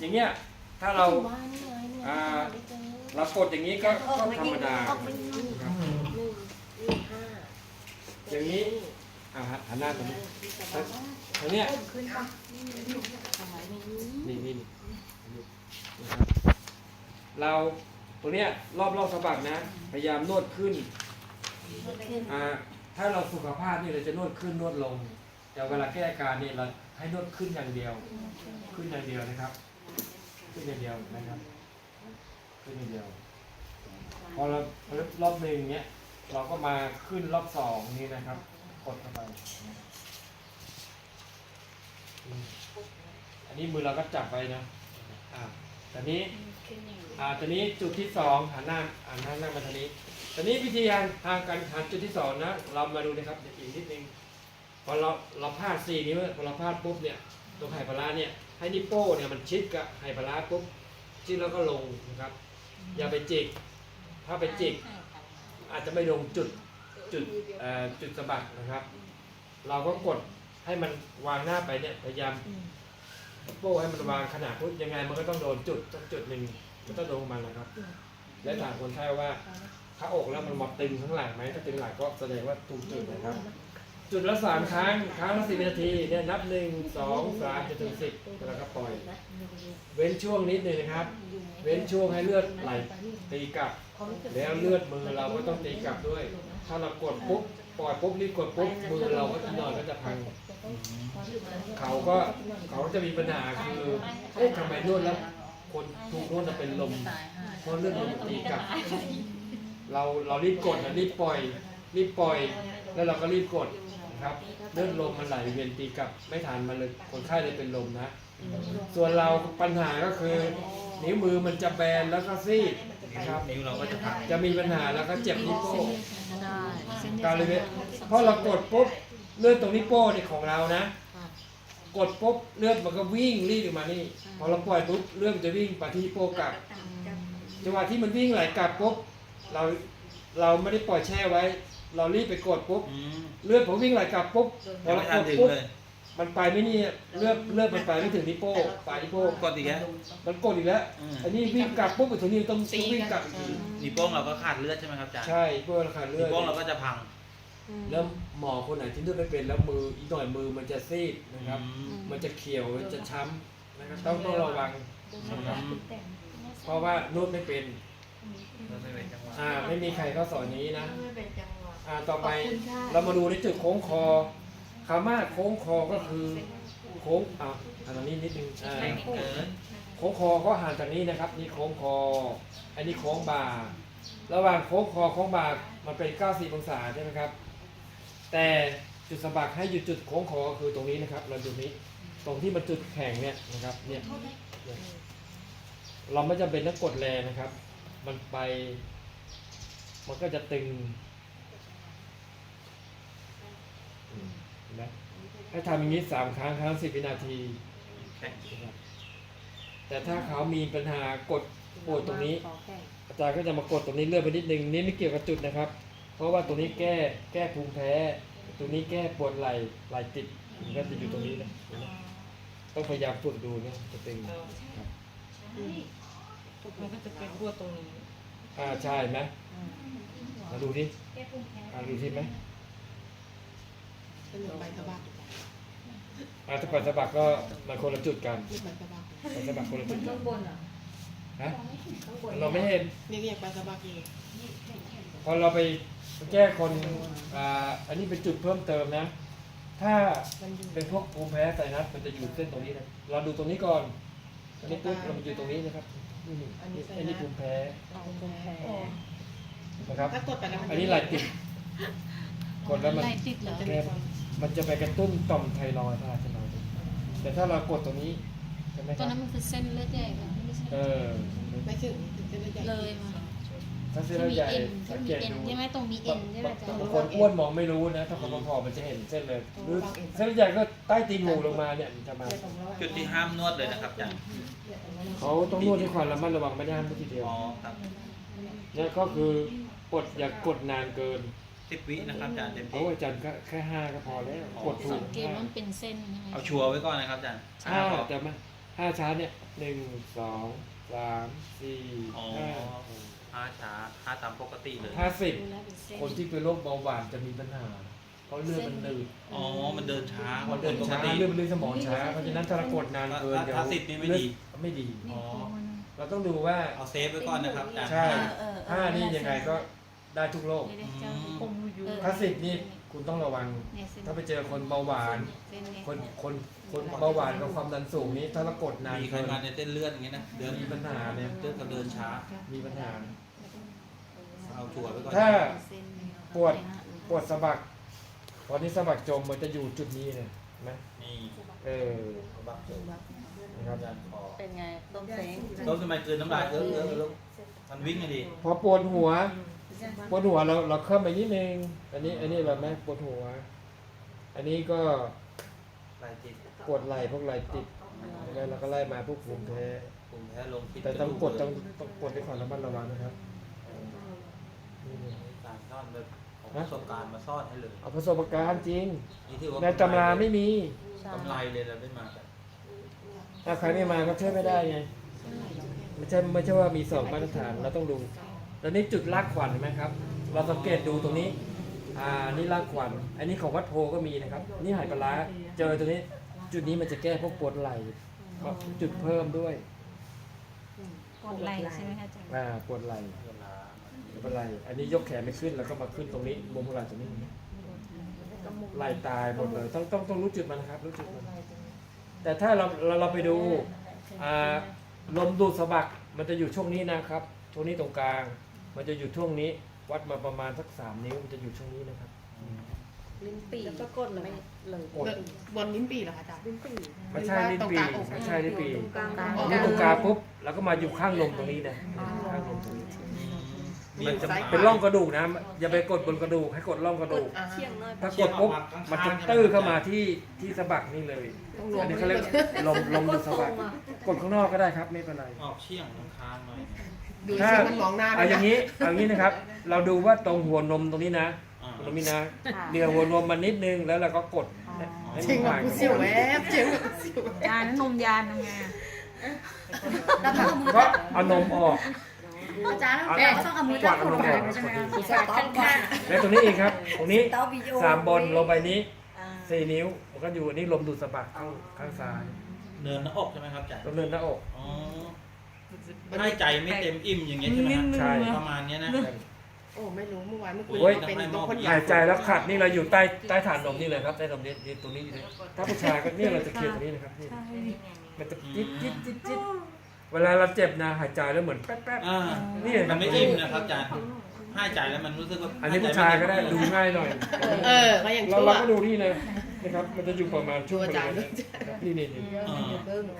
อย่างเงี้ยถ้าเราว่านี่ไงนี่ไงอ่า ไม่เจอเรากดอย่างนี้ก็ก็ธรรมดาออกไปนี่ครับหนึ่งนี่ห้าอย่างนี้ อ่าฮะหันหน้าตรงนี้ตรงเนี้ยขึ้นปะทำไมไม่รู้นี่นี่นี่นะครับเราตรงเนี้ยรอบรอบสะบักนะ พยายามนวดขึ้นขึ้นอ่าถ้าเราสุขภาพนี่เราจะนวดขึ้นนวดลง แต่เวลาแก้อาการนี่เราให้นวดขึ้นอย่างเดียว ขึ้นอย่างเดียวนะครับ ขึ้นอย่างเดียวนะครับขึ้นอย่างเดียว พอเราพอรอบหนึ่งเนี้ย เราก็มาขึ้นรอบสองนี้นะครับกดเข้าไปอืมอันนี้มือเราก็จับไปนะอ่าแต่นี้ขึ้นอย่างนี้อ่าตอนนี้จุดที่สองหันหน้าหันหน้าหน้ามาทางนี้ตอนนี้วิธีการทางการหันจุดที่สองนะ เรามาดูนะครับเดี๋ยวอีกนิดนึงพอเราเราพลาดสี่นิ้วพอเราพลาดปุ๊บเนี่ย ตรงไหปลาร้าเนี่ยให้นิวโป้เนี่ยมันชิดกับไหปลาร้าปุ๊บชิดแล้วก็ลงนะครับ อย่าไปจิก ถ้าไปจิกอาจจะไม่ลงจุดจุดเอ่อจุดสะบักนะครับ เราก็กดให้มันวางหน้าไปเนี่ยพยายามโป้ให้มันวางขนาดพุทยังไงมันก็ต้องโดนจุดสักจุดหนึ่งมันต้องโดนมันนะครับ และถามคนไข้ว่าถ้าอกแล้วมันมาตึงข้างหลังไหมถ้าตึงหลังก็แสดงว่าถูกจุดนะครับ จุดละสามครั้ง ครั้งละสิบนาทีเนี่ยนับหนึ่งสองสามจนถึงสิบแล้วก็ปล่อย เว้นช่วงนิดหนึ่งนะครับ เว้นช่วงให้เลือดไหลตีกลับ แล้วเลือดมือเราก็ต้องตีกลับด้วย ถ้าเรากดปุ๊บปล่อยปุ๊บรีบกดปุ๊บมือเราก็จะนอนก็จะพัง เขาก็เขาจะมีปัญหาคือเอ๊ะทำไมนวดแล้ว คนถูกนวดจะเป็นลมเพราะเลือดมันตีกลับ เราเรารีบกดนะรีบปล่อย รีบปล่อย แล้วเราก็รีบกด ครับเลือดลมมันไหลเวียนตีกลับไม่ทันมันเลยคนไข้เลยเป็นลมนะ ส่วนเราปัญหาก็คือนิ้วมือมันจะแบนแล้วก็ซีดนะครับนิ้วเราก็จะพังจะมีปัญหาแล้วก็เจ็บนิ้วโป้งได้เส้นการเลยเพราะเรากดปุ๊บเลือดตรงนิ้วโป้งเนี่ยของเรานะ กดปุ๊บเลือดมันก็วิ่งรีดออกมานี่พอเราปล่อยปุ๊บเลือดมันจะวิ่งไปที่โป้งกลับจังหวะที่มันวิ่งไหลกลับปุ๊บเราเราไม่ได้ปล่อยแช่ไว้ เรารีบไปกดปุ๊บอืมเลือดผมวิ่งไหลกลับปุ๊บพอยังเราไม่กทันดถึงปุ๊บเลย มันไปไม่นี่เลือดเลือดมันไปไม่ถึงนิ้วโป้งปลายนิ้วโป้งกดอีกแล้ว มันกดอีกแล้วอืมอันนี้วิ่งกลับปุ๊บไปถึงนิ้วต้องต้องวิ่งกลับอีกทีนิ้วโป้งเราก็ขาดเลือดใช่ไหมครับอาจารย์ใช่เพื่อราคาเลืนิ้อวด โป้งเราก็จะพังแล้วหมอคนไหนที่นวดไม่เป็นแล้วมืออีกหน่อยมือมันจะซีดนะครับ อืม มันจะเขียวมันจะช้ำนะครับต้องต้องระวังนะครับเพราะว่านวดไม่เป็น เราไม่เป็นจังหวะ อ่าไม่มีใครเขาสอนอย่างนี้นะ ไม่เป็นจังหวะ อ่าต่อไปขอบคุณค่ะ เรามาดูในจุดโค้งคอคำว่าโค้งคอก็คือโค้งอ่าอันนี้นิดนึงอ่าแข็งเกินโค้งคอก็ห่างจากนี้นะครับนี่โค้งคอ อันนี้โค้งบ่า ระหว่างโค้งคอโค้งบ่ามันเป็น 90องศาใช่ไหมครับ แต่จุดสะบักให้อยู่จุดโค้งคอคือตรงนี้นะครับ เราจุดนี้ตรงที่มันจุดแข็งเนี่ยนะครับเนี่ยเนี่ยเราไม่จำเป็นต้องกดแรงนะครับ มันไป มันก็จะตึงอืมเห็ นไหมให้ทำอย่างนี้สามครั้งครั้งสิบวินาทีแข็งแต่ถ้าเขามีปัญหากดปวดตรงนี้ อาจารย์ก็จะมากดตรงนี้เลื่อนไปนิดนึงนี่ไม่เกี่ยวกับจุดนะครับ เพราะว่าตรงนี้แก้แก้ภูมิแพ้ ตรงนี้แก้ปวดไหล่ไหล่ติดมันก็จะอยู่ตรงนี้นะเห็นไหมต้องพยายามฝึกดูนะจะตึงครับมันก็จะเป็นปวดตรงนี้อ่าใช่ไหมมาดูดิอ่าดูที่ไหม เป็นเหมือนใบกระบอกอ่าถ้าปัสสาวะก็มันคนละจุดกันนี่เหมือนกระบอกปัสสาวะคนละจุดกัข้านงบนอะฮะข้างบนเราไม่เห็นนี่ก็ยังใบกระบอกอยู่พอเราไปแก้คนอ่าอันนี้เป็นจุดเพิ่มเติมนะ ถ้ามันอยู่เป็นพวกภูมิแพ้ไซนัสมันจะอยู่เส้นตรงนี้นะเราดูตรงนี้ก่อนอันนี้ปุ๊บเรามาอยู่ตรงนี้นะครับนี่นี่อันนี้ภูมิแพ้เอาตรงแผลนะครับ ถ้ากดไปแล้วมันอันนี้ไหลติดกดแล้วมันไล่ติดเหรอ จะมีความ มันจะไปกระตุ้นต่อมไทรอยด์พาราไทรอยด์แต่ถ้าเรากดตรงนี้ใช่ไหมคตอรันบนั้นมันคือเส้นเลือดใหญ่เหรอไม่ใช่เออไม่ถึงถึงจะได้ใหญ่ เลยมา ถ้าเส้นที่เลือดมีใหญ่เอ็นสังที่เกมีตเอ็นดูใช่ไหมตรงมีเอ็นใช่ไหมอาจารย์ บางคนอ้วนมองไม่รู้นะ ถ้าคนผอมๆมันจะเห็นเส้นเลยหรือเส้นเลือดใหญ่ก็ใต้ตีนหมูลงมาเนี่ยมันจะมา จุดที่ห้ามนวดเลยนะครับอาจารย์เขาต้องนวดด้วยความระมัดระวังไม่ได้ห้ามทีเดียวอ๋อครับ เนี่ยก็คือกดอย่ากดนานเกิน สิบวินะครับอาจารย์เต็มเพราะที่ว่าอาจารย์ก็แค่ห้าก็พอแล้วกดถูสักงเกตว่ามันเป็นเส้นใช่ไหมเอาชัวร์ไว้ก่อนนะครับอาจารย์ห้าพอแต่ไม่ห้าช้าเนี่ยหนึ่งสองสามสี่อ๋อ ห้าห้าช้าห้าตามปกติเลยห้าสิบดูแล้วเป็นเส้น คนที่เป็นโรคเบาหวานจะมีปัญหา เพราะเลือดมันหนืดอ๋อ มันเดินช้าพอเดินช้าปกติเลือดมันเลือดสมองช้าเพราะฉะนั้นถ้าเรากดนานเกินถ้าเดี๋ยวถ้าสิบนี่ไม่ดี เลือไม่ดี อ๋อ เราต้องดูว่า เอาเซฟไว้ก่อนนะครับอาจารย์ใช่ เออเออห้านี่ยังไงก็ ได้ทุกโรคเดี๋ยวเจ้าคงอยู่ถ้าสิบนี่คุณต้องระวัง เนี่ยเส้นถ้าไปเจอคนเบาหวาน เส้นเนี่ยคนคนคนเบาหวานกับความดันสูงนี้ถ้าเรากดนานมีไขเกิน มันในเส้นเลือดอย่างเงี้ยนะ เดินมีปัญหาเนี่ยเลือดก็เดินช้า มีปัญหา เอาชัวร์ไว้ก่อนถ้า เส้นปวด ปวดสะบักพอนี้สะบักจมมันจะอยู่จุดนี้เนี่ยเห็นไหมนี่เออบักเจอนะครับอาจารย์ขอเป็นไงต้มแสงต้นทำไมกลืนน้ำลายเออเออเออมันวิ่งไงดี พอปวดหัว ปวดหัวเราเราเพิ่มไปนิดนึง อันนี้ อันนี้เราไม่ปวดหัว อันนี้ก็ลายติดปวดไหล่พวกไหล่ติดแล้วเราก็ไล่มาพวกภูมิแพ้ปุ่มแพ้ลงพิษแต่ต้องกดต้องต้องกดด้วยความระมัดระวังนะครับนี่การซ่อนแบบเอาประสบการณ์มาซ่อนให้เลยเอาประสบการณ์จริงนี่ถือว่าในตำราไม่มีกำไรเลยเราได้มากันถ้าใครไม่มาก็ช่วยไม่ได้ไงไม่ใช่ไม่ใช่ว่ามีสองมาตรฐานเราต้องดู แล้วนี่จุดลากขวัญเห็นไหมครับ เราสังเกตดูตรงนี้ อ่า นี่ลากขวัญ อันนี้ของวัดโพก็มีนะครับ นี่หายปลาร้าเจอตัวนี้ จุดนี้มันจะแก้พวกปวดไหล่ก็จุดเพิ่มด้วย กดไหลใช่ไหมคะอาจารย์อ่า ปวดไหล่เวลาปวดไหล่อันนี้ยกแขนไม่ขึ้นแล้วก็มาขึ้นตรงนี้บนหัวไหล่ตรงนี้ ไหล่ตายหมดเลย ต้องต้องต้องรู้จุดมันนะครับ รู้จุดมัน แต่ถ้าเราเราเราไปดู อ่า ลมดูดสะบัก มันจะอยู่ช่วงนี้นะครับ ช่วงนี้ตรงกลาง มันจะอยู่ช่วงนี้ วัดมาประมาณสักสามนิ้วมันจะอยู่ช่วงนี้นะครับ ลิ้นปี่แล้วก็กดเลยเลยกด บนลิ้นปี่เหรอคะอาจารย์ ลิ้นปี่ไม่ใช่ลิ้นปีไม่ใช่ลิ้นปีตรงกลางอ๋อนี่ตรงกลางปุ๊บแล้วก็มาอยู่ข้างลมตรงนี้นะข้างลมตรงนี้มันจะเป็นร่องกระดูกนะอย่าไปกดบนกระดูก ให้กดร่องกระดูกอ่าเชี่ยงน้อยถ้ากดปุ๊บมันจะตื้อเข้ามาที่ที่สะบักนี่เลยต้องรวมอันนี้เขาเรียกลมลมดูดสะบักกดข้างนอกก็ได้ครับไม่เป็นไร ออกเชี่ยงค้างหน่อย ดูเส้นมันมองหน้าเอาอย่างนี้นี้เอาอย่างนี้นะครับ เราดูว่าตรงหัวนมตรงนี้นะอ่าตรงนี้นะเดือหัวนมมันนิดนึงแล้วเราก็กดให้เจ๋งมันแบบผ่านกูเสียวแวบเจ๋งแบบกูเสียวแวบยานนมยานทำไงก็เอานมออก อาจารย์เอาเราต้องเอามือกวาดเอานมออกใช่ไหมผู้คะชายข้างข้างแล้วตรงนี้อีกครับ ตรงนี้เต้าวิดีโอสามบนลงไปนี้สี่นิ้วมันก็อยู่อันนี้ลมดูดสะบักข้างข้างซ้ายเนินหน้าอกใช่ไหมครับอาจารย์ ตรงเนินหน้าอก อ๋อ ให้ใจไม่เต็มอิ่มอย่างเงี้ยใช่ไหมฮะใช่ ประมาณเนี้ยนะ โอ้ไม่รู้เมื่อวานเมื่อคืนโอ้ย เป็นทำไมมตัอวงคนหายใจแล้วขัดนี่เราอยู่ใต้ใต้ฐานนมนี่เลยครับใต้นมนี่นี่ตรงนี้เลยถ้าผู้ชายก็เนี่ยเราจะเคลียร์ตรงนี้นะครับนี่มันจะจิ๊ดจิ๊ดจิ๊ดจิ๊ดเวลาเราเจ็บนะหายใจแล้วเหมือนแป๊บแป๊บอ่า นี่มันไม่อิ่มนะครับอาจารย์ ให้ใจแล้วมันรู้สึกว่าอันนี้ผู้ชายก็ได้ดูง่ายหน่อยเออก็ยังเราชั่วเราก็ดูนี่นะนะครับ มันจะอยู่ประมาณช่วงดูอาจารย์บริเวณนี่นี่นี่อ่า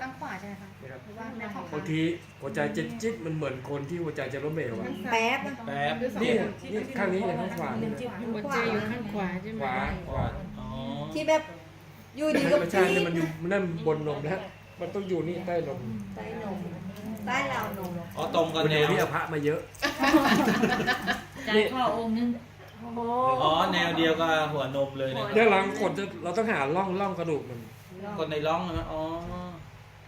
ข้างขวาใช่ไหมคะนะครับหรือว่าในห้องบางทีหัวใจจิ๊ดจิ๊ดมันเหมือนคนที่หัวใจจะล้มเหลวอะแป๊บแป๊บนี่นี่ข้างนี้เลยข้างขวานี่นะหัวใจอยู่ข้างขวาใช่ไหขมวาขวาอ๋อที่แบบอยู่ดีกับไม่ใช่พี่นี่มันอยู่นั่นบนนมแล้วมันต้องอยู่นี่ใต้นมใต้นมใต้ราวนมอ๋อตรงกับวันแนนี้วนี่อภะมาเยอะ จานข้อองค์นึงอ๋อแนวเดียวกับหัวนมเลยนะเดี๋ยวหลังกดจะเราต้องหาร่องร่องกระดูกมัน คนในร่องนะอ๋อ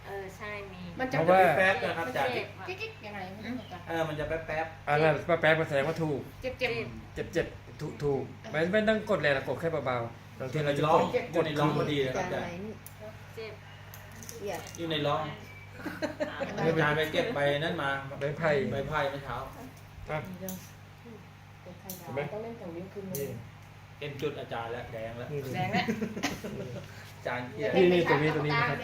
เออใช่มีมันจะเพราะว่า แป๊บนะครับอาจารย์กิ๊กๆยังไงไม่รู้อาจารย์เออมันจะแป๊บแป๊บอันนั้นป้าแป๊กมาแสดงว่าถูก เจ็บเจ็บเจ็บเจ็บถูกถูกไม่ไม่ต้องกดแรงนะกดแค่เบาๆบางทีเราจะร่อกงดกดในร่องพคือนดีนะคอารับจารอาย์จารย์เจ็บเหี้ยอยู่ในร่องอาจารย์ไปเก็บใบนั่นมาใบไผ่ใบไผ่เมื่อเช้า ครับ เห็นไหมต้องเล่นของนิ้วคืนนี่เห็นจุดอาจารย์แล้วแดงแล้วนี่แรงแล้วอาจารย์เครียดนี่นี่ตรงนี้ตรงนี้นะครับ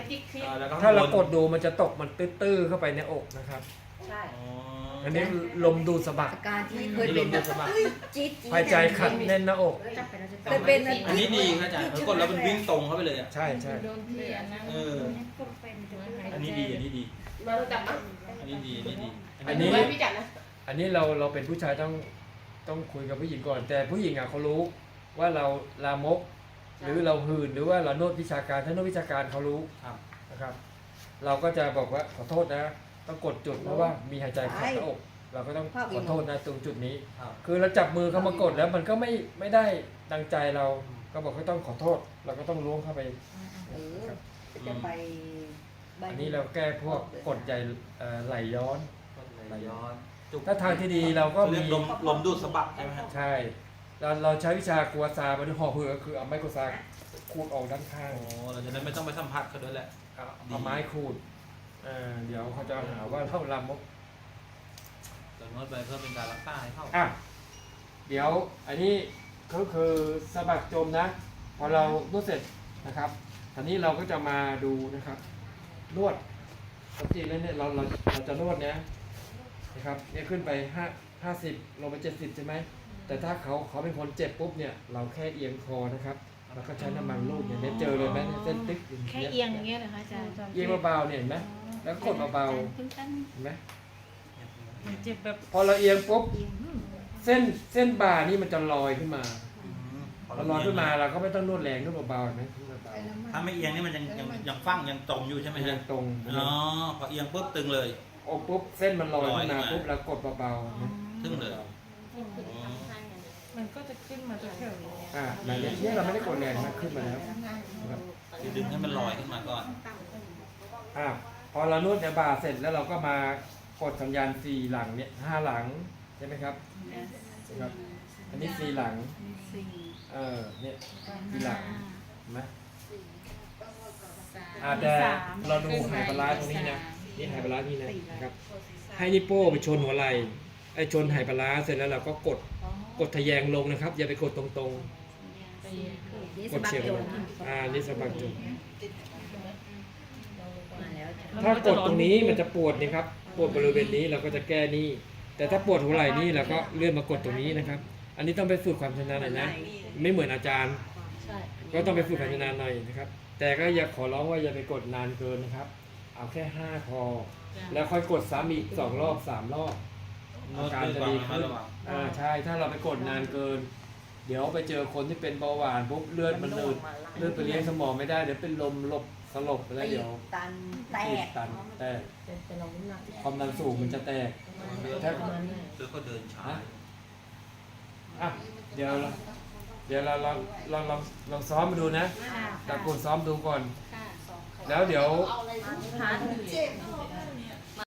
อ่าแล้วก็ถ้าเรากดดูมันจะตกมันตื้อๆเข้าไปในอกนะครับ ใช่อ๋ออันนี้ลมดูดสะบักอาการที่เคยนี่ลเป็นมแบดูบดสะบักจี๊ดจี๊ดหายใจขัดแน่นหน้าอกเคยเป็นอันนี้ดีครับอาจารย์กดแล้วมันวิ่งตรงเข้าไปเลยอะ ใช่ใช่โดนที่อันนั้นเอออันนี้ดี อันนี้ดี มาจับนะอันนี้ดี อันนี้ดี อันนี้ไว้พี่จับนะอันนี้เราเราเป็นผู้ชายต้อง ต้องคุยกับผู้หญิงก่อน แต่ผู้หญิงอะเขารู้ว่าเราลามกหรือเราหื่นหรือว่าเราโนดวิชาการถ้าโนดวิชาการเขารู้ครับ นะครับ เราก็จะบอกว่าขอโทษนะ ต้องกดจุดเพราะว่ามีหายใจขัดหน้าอก เราก็ต้องขอโทษนะตรงจุดนี้ ครับ คือเราจับมือเขามากดแล้วมันก็ไม่ไม่ได้ดังใจเราก็บอกให้ต้องขอโทษ เราก็ต้องล้วงเข้าไป เออจะไปอันนี้เราแก้พวกกรดใหญ่เอ่อไหลย้อนไหลย้อน จุกถ้าทางที่ดีเราก็เรีมียกลมลมดูดสะบัดใช่ไหมฮะใช่ เราเราใช้วิชากัวซาบนห่อเผือกก็คือเอาไม้กัวซาขูดออกด้านข้างโอ้เราจะได้ไม่ต้องไปสัมผัสเขาด้วยแหละ เอาดีเอาไม้ขูดเอ่อเดี๋ยวเขาจะหาว่าเราลามก เรานวดไปเพื่อเป็นการรักษาให้เขาอะเดี๋ยวอันนี้ก็คือสะบักจมนะ พอเรานวดเสร็จนะครับทีนี้เราก็จะมาดูนะครับ นวดปกติแล้วเนี่ยเราเราเราจะนวดเนี้ย นะครับเนี่ยขึ้นไปห้าห้าสิบลงไปเจ็ดสิบใช่ไหมแต่ถ้าเขาเขาเป็นคนเจ็บปุ๊บเนี่ยเราแค่เอียงคอนะครับแล้วก็ใช้น้ำมันรูดอย่างนี้ยเจอเลยไหมเนี่ยเส้นติ๊กอย่างแค่เงี้ยเอียงอย่างเงี้ยนะคะอาจารย์เอียงเบาๆเนี่ยเห็นไหมแล้วกดเบาๆขึ้นตั้นเห็นไหมมันเจ็บแบบพอเราเอียงปุ๊บเส้นเส้นบ่านี่มันจะลอยขึ้นมาอืมพพอลอยขึ้นมาเราก็ไม่ต้องนวดแรงนวดเบาๆเห็นไหมนวดเบาถ้าไม่เอียงนี่มันยังยังยังฟังยังตรงอยู่ใช่ไหมๆเอียฮะงตรงอ๋อพอเอียงปุ๊บตึงเลย โอ้ปุ๊บเส้นมันลอยขึ้นมาลอยขึ้นมาปุ๊บเรากดเบาๆนะทึ่งเลยมันก็จะขึ้นมาแถวๆนี้อ่าแบบนี้เนี่ยเราไม่ได้กดแรงนะขึ้นมาแล้วนะครับคือดึงให้มันลอยขึ้นมาก่อนอ่าพอเรานวดในบ่าเสร็จแล้วเราก็มากดสัญญาณสี่หลังเนี่ยห้าหลังใช่ไหมครับนะครับ อันนี้สี่หลังสี่เออเนี่ยสี่หลังเห็นไหมอ่าอ่าแต่เราดูไฮปลาร้าตรงนี้นะ นี่ไฮปลาร้านี่นะนะครับให้นิ้วโป้งไปชนหัวไหล่ไอ้ชนไฮปลาร้าเสร็จแล้วเราก็กดกดทะแยงลงนะครับ อย่าไปกดตรงๆนี่กสะดบักเฉียงโยลนงอ่านี่สะบักจุดมาแล้วถ้ากดตรงนี้มันจะปวดนี่ครับ ปวดบริเวณนี้เราก็จะแก้นี่แต่ถ้าปวดหัวไหล่นี่เราก็เลื่อนมากดตรงนี้นะครับ อันนี้ต้องไปฝึกความชำนาญหน่อยนะ ไม่เหมือนอาจารย์ใช่ก็ต้องไปฝึกความชำนาญหน่อยนะครับ แต่ก็อย่าขอร้องว่าอย่าไปกดนานเกินนะครับ เอาแค่ห้าพอแล้วค่อยกดซ้ำอีกสองรอบสามรอบนอาวดการด้วยจะความดีระมัขึ้ดนระวัง อ่าใช่ถ้าเราไปกดนานเกิน เดี๋ยวไปเจอคนที่เป็นเบาหวานปุ๊บเลือดมันหนืดเลือดไปเลี้ยงสมองไม่ได้เดี๋ยวเป็นลมหลบสลบไปแล้วตีเดี๋ยวตันแตตีบกตันแตกเป็นลมหนักความดันสูงมันจะแตก ถ้าแล้วก็เดินช้า ฮะ อะเดี๋ยวเราเดี๋ยวเราลองลองลองลองซ้อมมาดูนะค่ะตะโกนซ้อมดูก่อนค่ะสอง แล้วเดี๋ยวพัน